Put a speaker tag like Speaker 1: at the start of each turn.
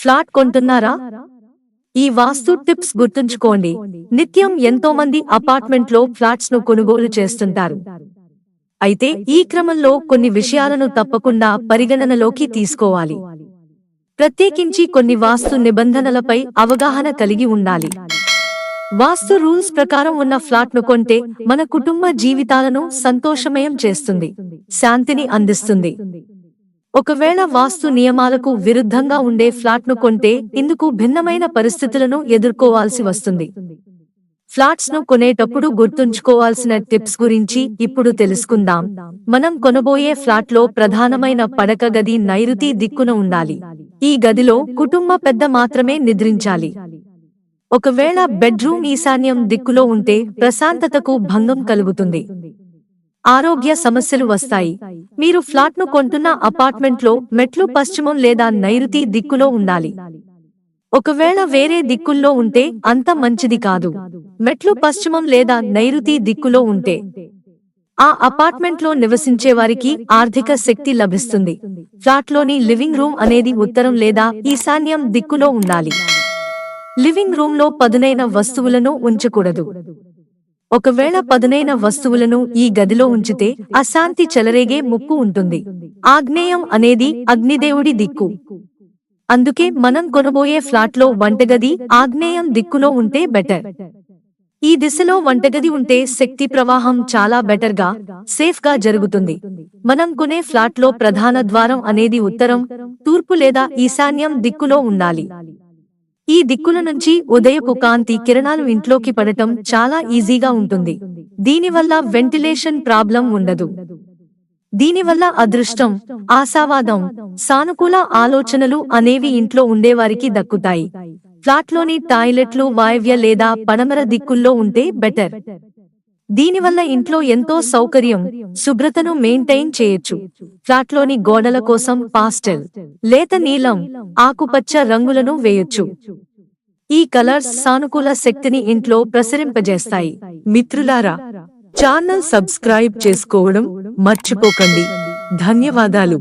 Speaker 1: Flat కొంటున్నారా? ఈ వాస్తు tips గుర్తుంచుకోండి. నిత్యం ఎంతో మంది అపార్ట్మెంట్లో ఫ్లాట్స్ను కొనుగోలు చేస్తుంటారు. అయితే ఈ క్రమంలో కొన్ని విషయాలను తప్పకుండా పరిగణనలోకి తీసుకోవాలి. ప్రత్యేకించి కొన్ని వాస్తు నిబంధనలపై అవగాహన కలిగి ఉండాలి. వాస్తు రూల్స్ ప్రకారం ఉన్న ఫ్లాట్ను కొంటే మన కుటుంబ జీవితాలను సంతోషమయం చేస్తుంది శాంతిని అందిస్తుంది. ఒకవేళ వాస్తు నియమాలకు విరుద్ధంగా ఉండే ఫ్లాట్ను కొంటే ఇందుకు భిన్నమైన పరిస్థితులను ఎదుర్కోవాల్సి వస్తుంది. ఫ్లాట్స్ను కొనేటప్పుడు గుర్తుంచుకోవాల్సిన టిప్స్ గురించి ఇప్పుడు తెలుసుకుందాం. మనం కొనబోయే ఫ్లాట్లో ప్రధానమైన పడక గది నైరుతి దిక్కున ఉండాలి. ఈ గదిలో కుటుంబ పెద్ద మాత్రమే నిద్రించాలి. ఒకవేళ బెడ్రూమ్ ఈశాన్యం దిక్కులో ఉంటే ప్రశాంతతకు భంగం కలుగుతుంది. ఆరోగ్య సమస్యలు వస్తాయి. మీరు ఫ్లాట్ను కొంటున్న అపార్ట్మెంట్లో మెట్లు పశ్చిమం లేదా నైరుతి దిక్కులో ఉండాలి. ఒకవేళ వేరే దిక్కుల్లో ఉంటే అంత మంచిది కాదు. మెట్లు పశ్చిమం లేదా నైరుతి దిక్కులో ఉంటే ఆ అపార్ట్మెంట్లో నివసించే వారికి ఆర్థిక శక్తి లభిస్తుంది. ఫ్లాట్లోని లివింగ్ రూమ్ అనేది ఉత్తరం లేదా ఈశాన్యం దిక్కులో ఉండాలి. లివింగ్ రూమ్లో పదునైన వస్తువులను ఉంచకూడదు. ఒకవేళ పదునైన వస్తువులను ఈ గదిలో ఉంచితే అశాంతి చెలరేగే ముప్పు ఉంటుంది. ఆగ్నేయం అనేది అగ్నిదేవుడి దిక్కు. అందుకే మనం కొనబోయే ఫ్లాట్లో వంటగది ఆగ్నేయం దిక్కులో ఉంటే బెటర్. ఈ దిశలో వంటగది ఉంటే శక్తి ప్రవాహం చాలా బెటర్గా సేఫ్గా జరుగుతుంది. మనం కొనే ఫ్లాట్లో ప్రధాన ద్వారం అనేది ఉత్తరం తూర్పు లేదా ఈశాన్యం దిక్కులో ఉండాలి. ఈ దిక్కుల నుంచి ఉదయపు కాంతి కిరణాలు ఇంట్లోకి పడటం చాలా ఈజీగా ఉంటుంది. దీనివల్ల వెంటిలేషన్ ప్రాబ్లం ఉండదు. దీనివల్ల అదృష్టం ఆశావాదం సానుకూల ఆలోచనలు అనేవి ఇంట్లో ఉండేవారికి దక్కుతాయి. ఫ్లాట్లోని టాయిలెట్లు వాయవ్య లేదా పడమర దిక్కుల్లో ఉంటే బెటర్. దీనివల్ల ఇంట్లో ఎంతో సౌకర్యం శుభ్రతను మెయింటైన్ చేయొచ్చు. ఫ్లాట్లోని గోడల కోసం పాస్టెల్ లేత నీలం ఆకుపచ్చ రంగులను వేయొచ్చు. ఈ కలర్స్ సానుకూల శక్తిని ఇంట్లో ప్రసరింపజేస్తాయి. మిత్రులారా ఛానల్ సబ్స్క్రైబ్ చేసుకోవడం మర్చిపోకండి. ధన్యవాదాలు.